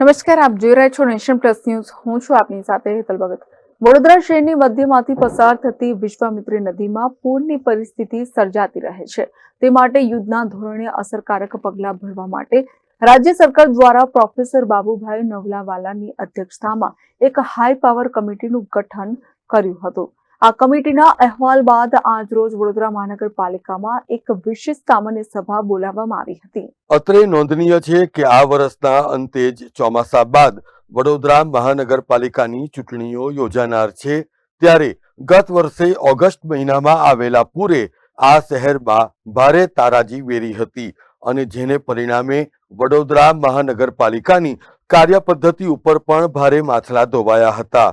નમસ્કાર, આપ જોઈ રહ્યા છો નેશન પ્લસ ન્યૂઝ. હું છું આપની સાથે હેતલ ભગત. વડોદરા શહેરની મધ્યમાંથી પસાર થતી વિશ્વામિત્રી નદીમાં પૂરની પરિસ્થિતિ સર્જાતી રહે છે. તે માટે યુદ્ધના ધોરણે અસરકારક પગલાં ભરવા માટે રાજ્ય સરકાર દ્વારા પ્રોફેસર બાબુભાઈ નવલાવાલાની અધ્યક્ષતામાં એક હાઈ પાવર કમિટીનું ગઠન કર્યું હતું. આ કમિટીના અહેવાલ બાદ આજરોજ વડોદરા મહાનગરપાલિકામાં એક વિશેષ સામાન્ય સભા બોલાવવામાં આવી હતી. અત્રે નોંધનીય છે કે આ વર્ષના અંતે જ ચોમાસા બાદ વડોદરા મહાનગરપાલિકાની ચૂંટણીઓ યોજાનાર છે. ત્યારે ગત વર્ષે ઓગસ્ટ મહિનામાં આવેલા પૂરે આ શહેરમાં ભારે તારાજી વેરી હતી અને જેને પરિણામે વડોદરા મહાનગરપાલિકાની કાર્યપદ્ધતિ ઉપર પણ ભારે માછલા ધોવાયા હતા.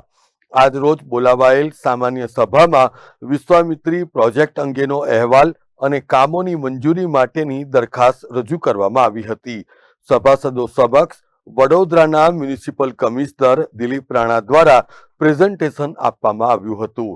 આજરોજ બોલાવાયેલ સામાન્ય સભામાં વિશ્વામિત્રી પ્રોજેક્ટ અંગેનો અહેવાલ અને કામોની મંજૂરી માટેની દરખાસ્ત રજૂ કરવામાં આવી હતી. સભાસદો સમક્ષ વડોદરાના મ્યુનિસિપલ કમિશનર દિલીપ રાણા દ્વારા પ્રેઝન્ટેશન આપવામાં આવ્યું હતું.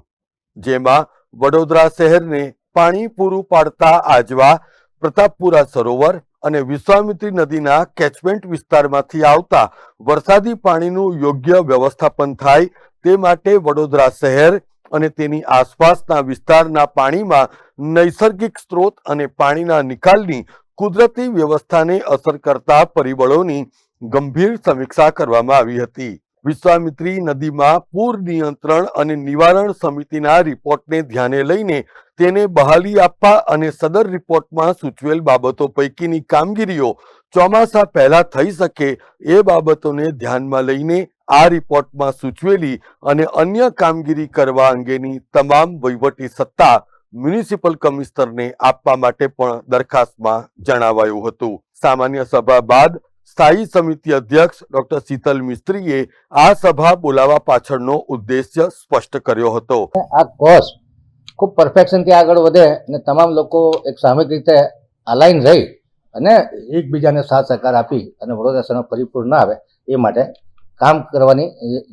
જેમાં વડોદરા શહેરને પાણી પૂરું પાડતા આજવા પ્રતાપપુરા સરોવર અને વિશ્વામિત્રી નદીના કેચમેન્ટ વિસ્તારમાંથી આવતા વરસાદી પાણીનું યોગ્ય વ્યવસ્થાપન થાય તે માટે વડોદરા શહેર અને તેની આસપાસના વિસ્તારના પાણીમાં નૈસર્ગિક સ્ત્રોત અને પાણીના નિકાલની કુદરતી વ્યવસ્થાને અસર કરતા પરિબળોની ગંભીર સમીક્ષા કરવામાં આવી હતી. વિશ્વામિત્રી નદીમાં પૂર નિયંત્રણ અને નિવારણ સમિતિના રિપોર્ટને ધ્યાને લઈને તેને બહાલી આપવા અને સદર રિપોર્ટમાં સૂચવેલ બાબતો પૈકીની કામગીરીઓ ચોમાસા પહેલા થઈ શકે એ બાબતોને ધ્યાનમાં લઈને આ રિપોર્ટમાં સૂચવેલી અને અન્ય કામગીરી કરવા અંગેની તમામ વહીવટી સત્તા મ્યુનિસિપલ કમિશનરને આપવા માટે પણ દરખાસ્તમાં જણાવાયું હતું. સામાન્ય સભા બાદ સ્થાયી સમિતિ અધ્યક્ષ ડોક્ટર શીતલ મિસ્ત્રીએ આ સભા બોલાવવા પાછળનો ઉદ્દેશ્ય સ્પષ્ટ કર્યો હતો. આ કોર્સ ખૂબ પરફેક્શનથી આગળ વધે અને તમામ લોકો એક સામૂહિક રીતે અલાઈન રહી અને એકબીજાને સાથ સહકાર આપી અને વડોદરા શહેરમાં પરિપૂર્ણ આવે એ માટે કામ કરવાની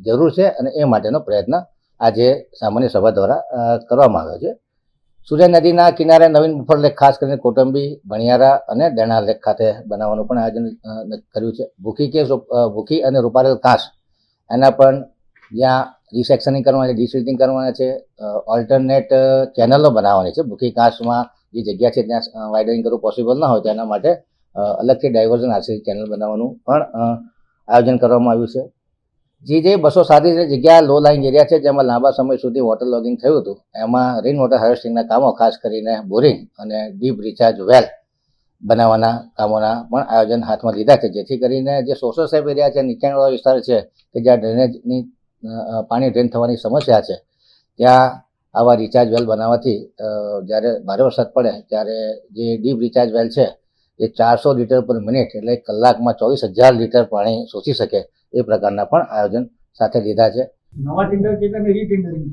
જરૂર છે અને એ માટેનો પ્રયત્ન આજે સામાન્ય સભા દ્વારા કરવામાં આવ્યો છે. સૂર્ય નદીના કિનારે નવીન બફર લેક, ખાસ કરીને કોટંબી ભણિયારા અને ડેણા લેક ખાતે બનાવવાનું પણ આયોજન કર્યું છે. ભૂખી કે ભૂખી અને રૂપારેલ કાંસ એના પણ જ્યાં રિસેક્શનિંગ કરવાના છે, ડિસિલ્ટિંગ કરવાના છે ઓલ્ટરનેટ ચેનલો બનાવવાની છે. ભૂખી કાંસમાં જે જગ્યા છે ત્યાં વાઇડનિંગ કરવું પોસિબલ ના હોય તેના માટે અલગથી ડાયવર્ઝન આરસી ચેનલ બનાવવાનું પણ આયોજન કરવામાં આવ્યું છે. જે જે બસો સાતની જગ્યા લો લાઇન એરિયા છે, જેમાં લાંબા સમય સુધી વોટર લોગિંગ થયું હતું, એમાં રેઇન વોટર હાર્વેસ્ટિંગના કામો ખાસ કરીને બોરિંગ અને ડીપ રિચાર્જ વેલ બનાવવાના કામોના પણ આયોજન હાથમાં લીધા છે. જેથી કરીને જે સોશિયલ સેફ એરિયા છે, નીચાણવાળો વિસ્તાર છે, કે જ્યાં ડ્રેનેજની પાણી ડ્રેન થવાની સમસ્યા છે, ત્યાં આવા રિચાર્જ વેલ બનાવવાથી જ્યારે ભારે વરસાદ પડે, ત્યારે જે ડીપ રિચાર્જ વેલ છે એ ચારસો લીટર પર મિનિટ એટલે કલાકમાં ચોવીસ હજાર લીટર પાણી શોષી શકે એ પ્રકારના પણ આયોજન સાથે લીધા છે. નવા ટેન્ડર કેટલા રીટેન્ડરિંગ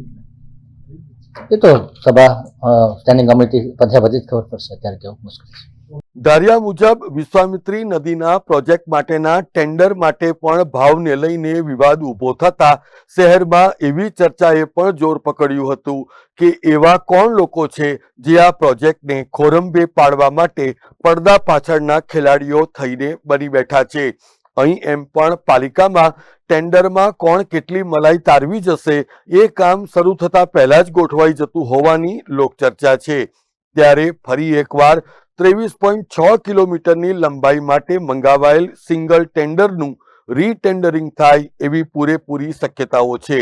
એ તો સભા સ્ટેન્ડિંગ કમિટી પધ્યા બધી જ ખબર પડશે અત્યારે કેવું મુશ્કેલ છે. ધાર્યા મુજબ વિશ્વામિત્રી નદીના પ્રોજેક્ટ માટેના ટેન્ડર માટે પણ ભાવને લઈને વિવાદ ઊભો થતા શહેરમાં એવી ચર્ચાએ પણ જોર પકડ્યું હતું કે એવા કોણ લોકો છે જે આ પ્રોજેક્ટને ખોરંભે પાડવા માટે પડદા પાછળના ખેલાડીઓ થઈને બની બેઠા છે. અહીં એમ પણ પાલિકામાં ટેન્ડરમાં કોણ કેટલી મલાઈ તારવી જશે એ કામ શરૂ થતા પહેલા જ ગોઠવાઈ જતું હોવાની લોકચર્ચા છે. ત્યારે ફરી એકવાર ત્રેવીસ પોઈન્ટ છ કિલોમીટરની લંબાઈ માટે મંગાવાયેલ સિંગલ ટેન્ડરનું રીટેન્ડરિંગ થાય એવી પૂરેપૂરી શક્યતાઓ છે.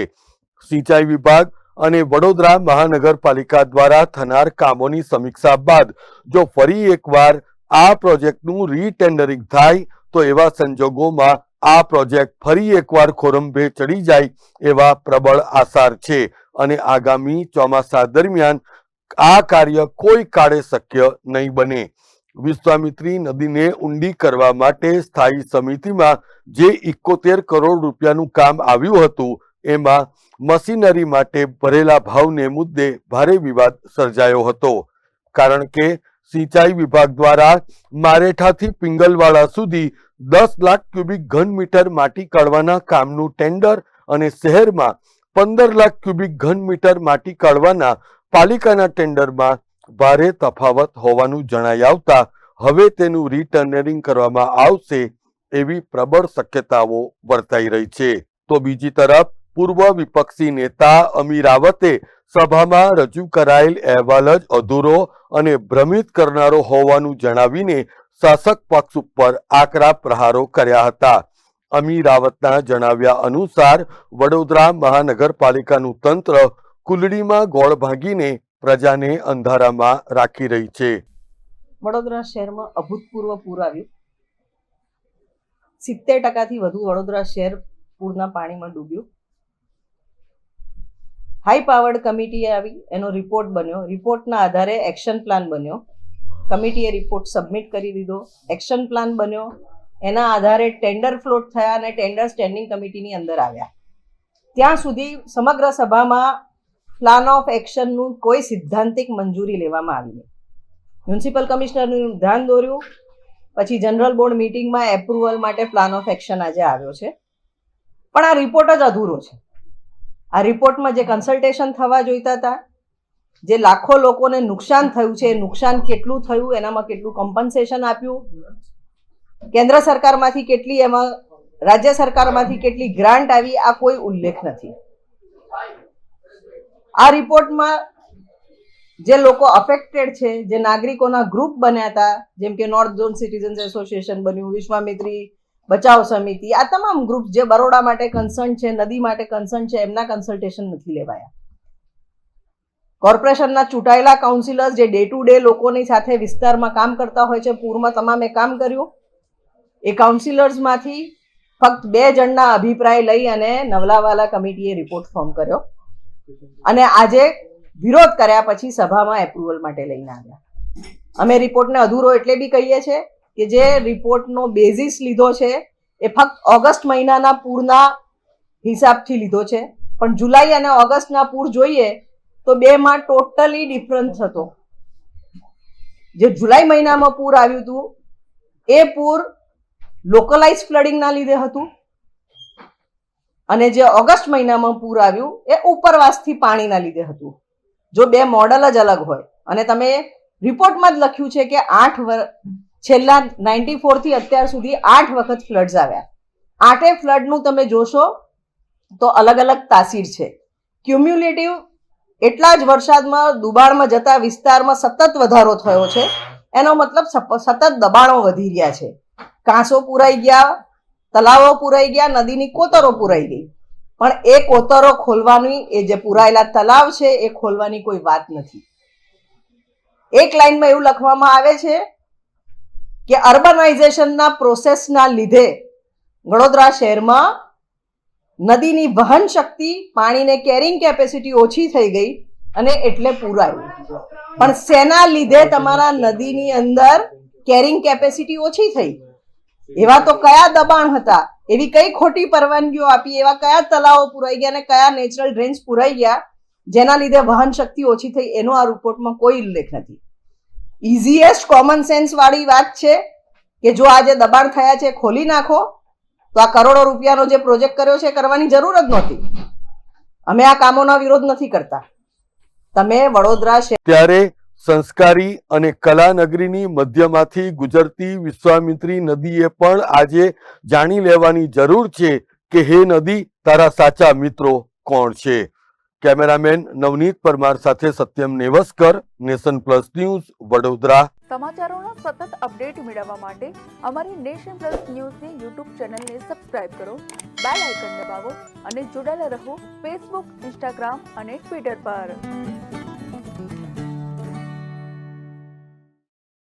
સિંચાઈ વિભાગ અને વડોદરા મહાનગરપાલિકા દ્વારા થનાર કામોની સમીક્ષા બાદ જો ફરી એકવાર આ પ્રોજેક્ટનું રીટેન્ડરિંગ થાય તો એવા સંજોગોમાં આ પ્રોજેક્ટ ફરી એકવાર ખોરંભે ચડી જાય એવા પ્રબળ આસાર છે અને આગામી ચોમાસા દરમિયાન આ કાર્ય કોઈ કાળે શક્ય નહીં બને. વિશ્વામિત્રી નદીને ઊંડી કરવા માટે સ્થાયી સમિતિમાં જે ઇકોતેર કરોડ રૂપિયાનું કામ આવ્યું હતું, એમાં મશીનરી માટે ભરેલા ભાવને મુદ્દે ભારે વિવાદ સર્જાયો હતો. કારણ કે સિંચાઈ વિભાગ દ્વારા મારેઠાથી પિંગલવાડા સુધી દસ લાખ ક્યુબિક ઘન મીટર માટી કાઢવાના કામનું ટેન્ડર અને શહેરમાં પંદર લાખ ક્યુબિક ઘન મીટર માટી કાઢવાના પાલિકાના ટેન્ડરમાં ભારે તફાવત હોવાનું જણાઈ આવતા હવે તેનું રીટર્નરિંગ કરવામાં આવશે એવી પ્રબળ શક્યતાઓ વર્તાઈ રહી છે. તો બીજી તરફ, પૂર્વ વિપક્ષી નેતા અમીરાવતે સભામાં રજૂ કરાયેલ અહેવાલ જ અધૂરો અને ભ્રમિત કરનારો હોવાનું જણાવીને શાસક પક્ષ ઉપર આકરા પ્રહારો કર્યા હતા. અમીરાવતના જણાવ્યા અનુસાર, વડોદરા મહાનગરપાલિકાનું તંત્ર કુલડીમાં ગોળ ભાંગીને પ્રજાને અંધારામાં રાખી રહી છે. વડોદરા શહેરમાં અભૂતપૂર્વ પૂર આવ્યું. સિત્તેર ટકાથી વધુ વડોદરા શહેર પૂરના પાણીમાં ડૂબ્યું. હાઈ પાવર્ડ કમિટી આવી, એનો રિપોર્ટ બન્યો. રિપોર્ટના આધારે એક્શન પ્લાન બન્યો. કમિટીએ રિપોર્ટ સબમિટ કરી દીધો. એક્શન પ્લાન બન્યો. એના આધારે ટેન્ડર ફ્લોટ થયા અને ટેન્ડર સ્ટેન્ડિંગ કમિટીની અંદર આવ્યા. ત્યાં સુધી સમગ્ર સભામાં પ્લાન ઓફ એક્શનનું કોઈ સિદ્ધાંતિક મંજૂરી લેવામાં આવી નહીં. મ્યુનિસિપલ કમિશનરનું ધ્યાન દોર્યું, પછી જનરલ બોર્ડ મિટિંગમાં એપ્રુવલ માટે પ્લાન ઓફ એક્શન આજે આવ્યો છે. પણ આ રિપોર્ટ જ અધૂરો છે. આ રિપોર્ટમાં જે કન્સલ્ટેશન થવા જોઈતા હતા, જે લાખો લોકોને નુકસાન થયું છે નુકસાન કેટલું થયું, એનામાં કેટલું કમ્પન્સેશન આપ્યું? કેન્દ્ર સરકારમાંથી કેટલી એમાં, રાજ્ય સરકારમાંથી કેટલી ગ્રાન્ટ આવી, આ કોઈ ઉલ્લેખ નથી. આ રિપોર્ટમાં જે લોકો અફેક્ટેડ છે, જે નાગરિકોના ગ્રુપ બન્યા હતા, જેમ કે નોર્થ ઝોન સિટીઝન્સ એસોસિએશન બન્યું, વિશ્વામિત્રી બચાવ સમિતિ, આ તમામ ગ્રુપ જે બરોડા માટે કન્સર્ન છે, નદી માટે કન્સર્ન છે, એમના કન્સલ્ટેશન નથી લેવાયા. કોર્પોરેશનના ચૂંટાયેલા કાઉન્સિલર્સ જે ડે ટુ ડે લોકોની સાથે વિસ્તારમાં કામ કરતા હોય છે, પૂરમાં તમામે કામ કર્યું. એ કાઉન્સિલર્સમાંથી ફક્ત બે જણના અભિપ્રાય લઈ અને નવલાવાલા કમિટીએ રિપોર્ટ ફોર્મ કર્યો. અને આજે વિરોધ કર્યા પછી સભામાં એપ્રુવલ માટે લઈને આવ્યા. અમે રિપોર્ટને અધૂરો એટલે બી કહીએ છીએ કે જે રિપોર્ટનો બેઝિસ લીધો છે એ ફક્ત ઓગસ્ટ મહિનાના પૂરના હિસાબથી લીધો છે. પણ જુલાઈ અને ઓગસ્ટના પૂર જોઈએ તો બેમાં ટોટલી ડિફરન્સ હતો. જે જુલાઈ મહિનામાં પૂર આવ્યું હતું, એ પૂર લોકલાઇઝ ફ્લડિંગના લીધે હતું. અને જે ઓગસ્ટ મહિનામાં પૂર આવ્યું, એ ઉપરવાસથી પાણીના લીધે હતું. જો બે મોડલ જ અલગ હોય, અને તમે રિપોર્ટમાં જ લખ્યું છે કે આઠ વર, છેલ્લા નાઇન્ટી ફોરથી અત્યાર સુધી આઠ વખત ફ્લડ્સ આવ્યા. આઠે ફ્લડનું તમે જોશો તો અલગ અલગ તાસીર છે. ક્યુમ્યુલેટિવ એટલા જ વરસાદમાં દુબાણમાં જતા વિસ્તારમાં સતત વધારો થયો છે. એનો મતલબ સતત દબાણો વધી રહ્યા છે. કાંસો પુરાઈ ગયા તલાવો પુરાઈ ગયા, નદીની કોતરો પુરાઈ ગઈ. પણ એ કોતરો ખોલવાની, એ જે પુરાયેલા તલાવ છે, એ ખોલવાની કોઈ વાત નથી. એક લાઈનમાં એવું લખવામાં આવે છે કે અર્બનાઇઝેશનના પ્રોસેસના લીધે વડોદરા શહેરમાં નદીની વહન શક્તિ પાણીને કેરિંગ કેપેસિટી ઓછી થઈ ગઈ અને એટલે પૂરાયું. પણ શેના લીધે તમારા નદીની અંદર કેરિંગ કેપેસિટી ઓછી થઈ. એવા તો કયા દબાણ હતા? એવી કઈ ખોટી પરવાનગીઓ આપી? એવા કયા તલાવો પુરાઈ ગયા અને કયા નેચરલ ડ્રેન્સ પુરાઈ ગયા? જેના લીધે વહન શક્તિ ઓછી થઈ? એનો આ રિપોર્ટમાં કોઈ ઉલ્લેખ નથી. ઇઝીએસ્ટ કોમન સેન્સ વાળી વાત છે કે જો આજે દબાણ થયા છે ખોલી નાખો તો આ કરોડો રૂપિયાનો જે પ્રોજેક્ટ કર્યો છે કરવાની જરૂર જ નહોતી. અમે આ કામોનો વિરોધ નથી કરતા. તમે વડોદરા ત્યારે સંસ્કારી અને કલાનગરીની મધ્યમાંથી ગુજરતી વિશ્વામિત્રી નદીએ પણ આજે જાણી લેવાની જરૂર છે કે હે નદી, તારા સાચા મિત્રો કોણ છે? કેમેરામેન નવનીત પરમાર સાથે Satyam Nevaskar, nation plus news, Vadodara. સમાચારોનો સતત અપડેટ મેળવવા માટે અમારી નેશન પ્લસ ન્યૂઝની યુટ્યુબ ચેનલને સબસ્ક્રાઇબ કરો, બેલ આઇકન દબાવો અને જોડાયેલા રહો ફેસબુક, ઇન્સ્ટાગ્રામ અને ટ્વિટર પર.